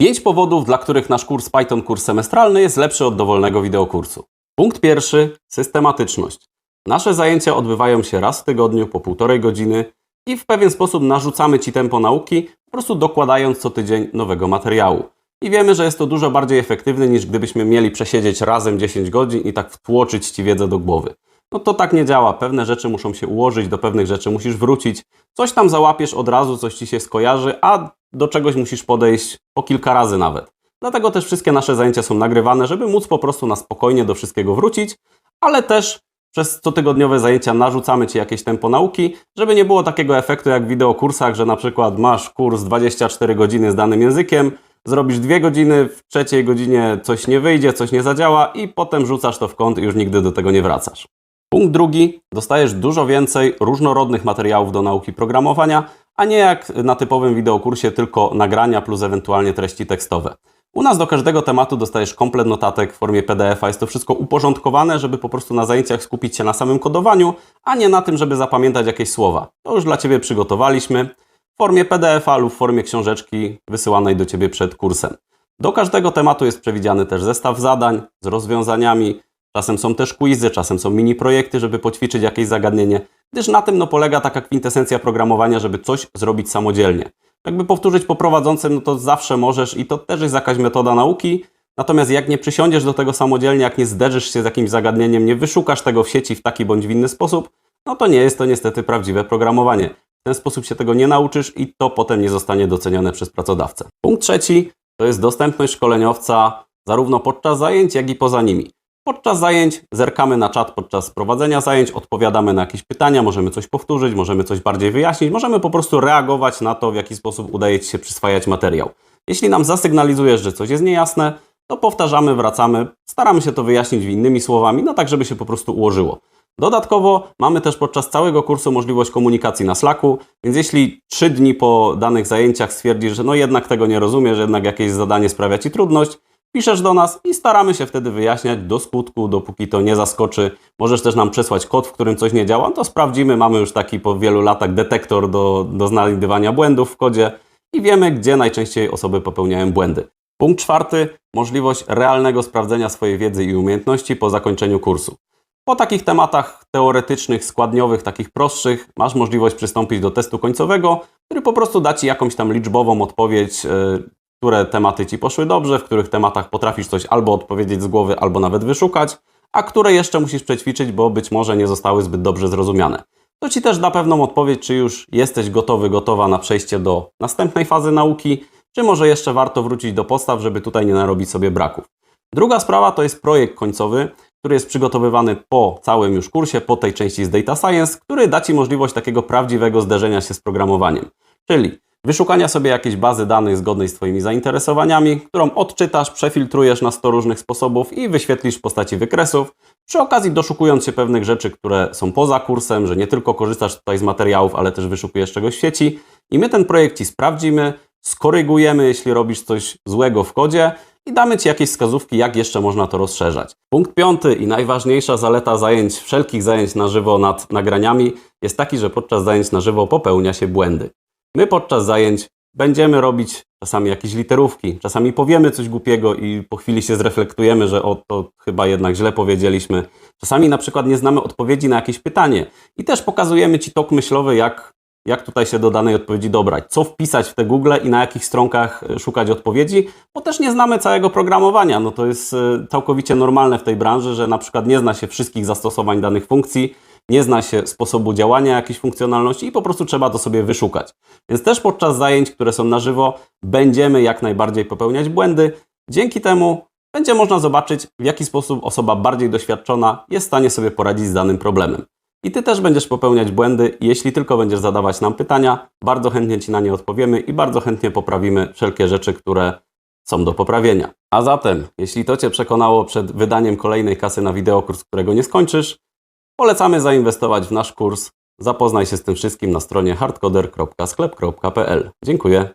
Pięć powodów, dla których nasz kurs Python, kurs semestralny jest lepszy od dowolnego wideokursu. Punkt pierwszy, systematyczność. Nasze zajęcia odbywają się raz w tygodniu po półtorej godziny i w pewien sposób narzucamy Ci tempo nauki, po prostu dokładając co tydzień nowego materiału. I wiemy, że jest to dużo bardziej efektywne niż gdybyśmy mieli przesiedzieć razem 10 godzin i tak wtłoczyć Ci wiedzę do głowy. No to tak nie działa. Pewne rzeczy muszą się ułożyć, do pewnych rzeczy musisz wrócić. Coś tam załapiesz od razu, coś Ci się skojarzy, a do czegoś musisz podejść po kilka razy nawet. Dlatego też wszystkie nasze zajęcia są nagrywane, żeby móc po prostu na spokojnie do wszystkiego wrócić, ale też przez cotygodniowe zajęcia narzucamy Ci jakieś tempo nauki, żeby nie było takiego efektu jak w wideokursach, że na przykład masz kurs 24 godziny z danym językiem, zrobisz dwie godziny, w trzeciej godzinie coś nie wyjdzie, coś nie zadziała i potem rzucasz to w kąt i już nigdy do tego nie wracasz. Punkt drugi, dostajesz dużo więcej różnorodnych materiałów do nauki programowania, a nie jak na typowym wideokursie tylko nagrania plus ewentualnie treści tekstowe. U nas do każdego tematu dostajesz komplet notatek w formie PDF-a. Jest to wszystko uporządkowane, żeby po prostu na zajęciach skupić się na samym kodowaniu, a nie na tym, żeby zapamiętać jakieś słowa. To już dla Ciebie przygotowaliśmy w formie PDF-a lub w formie książeczki wysyłanej do Ciebie przed kursem. Do każdego tematu jest przewidziany też zestaw zadań z rozwiązaniami. Czasem są też quizy, czasem są mini projekty, żeby poćwiczyć jakieś zagadnienie, gdyż na tym no, polega taka kwintesencja programowania, żeby coś zrobić samodzielnie. Jakby powtórzyć po prowadzącym, no to zawsze możesz i to też jest jakaś metoda nauki. Natomiast jak nie przysiądziesz do tego samodzielnie, jak nie zderzysz się z jakimś zagadnieniem, nie wyszukasz tego w sieci w taki bądź w inny sposób, no to nie jest to niestety prawdziwe programowanie. W ten sposób się tego nie nauczysz i to potem nie zostanie docenione przez pracodawcę. Punkt trzeci to jest dostępność szkoleniowca zarówno podczas zajęć, jak i poza nimi. Podczas zajęć zerkamy na czat podczas prowadzenia zajęć, odpowiadamy na jakieś pytania, możemy coś powtórzyć, możemy coś bardziej wyjaśnić, możemy po prostu reagować na to, w jaki sposób udaje Ci się przyswajać materiał. Jeśli nam zasygnalizujesz, że coś jest niejasne, to powtarzamy, wracamy, staramy się to wyjaśnić innymi słowami, no tak, żeby się po prostu ułożyło. Dodatkowo mamy też podczas całego kursu możliwość komunikacji na Slacku, więc jeśli trzy dni po danych zajęciach stwierdzisz, że no jednak tego nie rozumiesz, że jednak jakieś zadanie sprawia Ci trudność, piszesz do nas i staramy się wtedy wyjaśniać do skutku, dopóki to nie zaskoczy. Możesz też nam przesłać kod, w którym coś nie działa, to sprawdzimy. Mamy już taki po wielu latach detektor do, do znajdywania błędów w kodzie i wiemy, gdzie najczęściej osoby popełniają błędy. Punkt czwarty, możliwość realnego sprawdzenia swojej wiedzy i umiejętności po zakończeniu kursu. Po takich tematach teoretycznych, składniowych, takich prostszych, masz możliwość przystąpić do testu końcowego, który po prostu da Ci jakąś tam liczbową odpowiedź, yy, które tematy Ci poszły dobrze, w których tematach potrafisz coś albo odpowiedzieć z głowy, albo nawet wyszukać, a które jeszcze musisz przećwiczyć, bo być może nie zostały zbyt dobrze zrozumiane. To Ci też da pewną odpowiedź, czy już jesteś gotowy, gotowa na przejście do następnej fazy nauki, czy może jeszcze warto wrócić do podstaw, żeby tutaj nie narobić sobie braków. Druga sprawa to jest projekt końcowy, który jest przygotowywany po całym już kursie, po tej części z Data Science, który da Ci możliwość takiego prawdziwego zderzenia się z programowaniem. Czyli wyszukania sobie jakiejś bazy danych zgodnej z Twoimi zainteresowaniami, którą odczytasz, przefiltrujesz na 100 różnych sposobów i wyświetlisz w postaci wykresów, przy okazji doszukując się pewnych rzeczy, które są poza kursem, że nie tylko korzystasz tutaj z materiałów, ale też wyszukujesz czegoś w sieci i my ten projekt Ci sprawdzimy, skorygujemy, jeśli robisz coś złego w kodzie i damy Ci jakieś wskazówki, jak jeszcze można to rozszerzać. Punkt piąty i najważniejsza zaleta zajęć, wszelkich zajęć na żywo nad nagraniami jest taki, że podczas zajęć na żywo popełnia się błędy. My podczas zajęć będziemy robić czasami jakieś literówki, czasami powiemy coś głupiego i po chwili się zreflektujemy, że o to chyba jednak źle powiedzieliśmy. Czasami na przykład nie znamy odpowiedzi na jakieś pytanie i też pokazujemy Ci tok myślowy, jak, jak tutaj się do danej odpowiedzi dobrać, co wpisać w te Google i na jakich stronkach szukać odpowiedzi, bo też nie znamy całego programowania. No to jest e, całkowicie normalne w tej branży, że na przykład nie zna się wszystkich zastosowań danych funkcji, nie zna się sposobu działania jakiejś funkcjonalności i po prostu trzeba to sobie wyszukać. Więc też podczas zajęć, które są na żywo, będziemy jak najbardziej popełniać błędy. Dzięki temu będzie można zobaczyć, w jaki sposób osoba bardziej doświadczona jest w stanie sobie poradzić z danym problemem. I Ty też będziesz popełniać błędy, jeśli tylko będziesz zadawać nam pytania, bardzo chętnie Ci na nie odpowiemy i bardzo chętnie poprawimy wszelkie rzeczy, które są do poprawienia. A zatem, jeśli to Cię przekonało przed wydaniem kolejnej kasy na wideokurs, którego nie skończysz, Polecamy zainwestować w nasz kurs. Zapoznaj się z tym wszystkim na stronie hardcoder.sklep.pl. Dziękuję.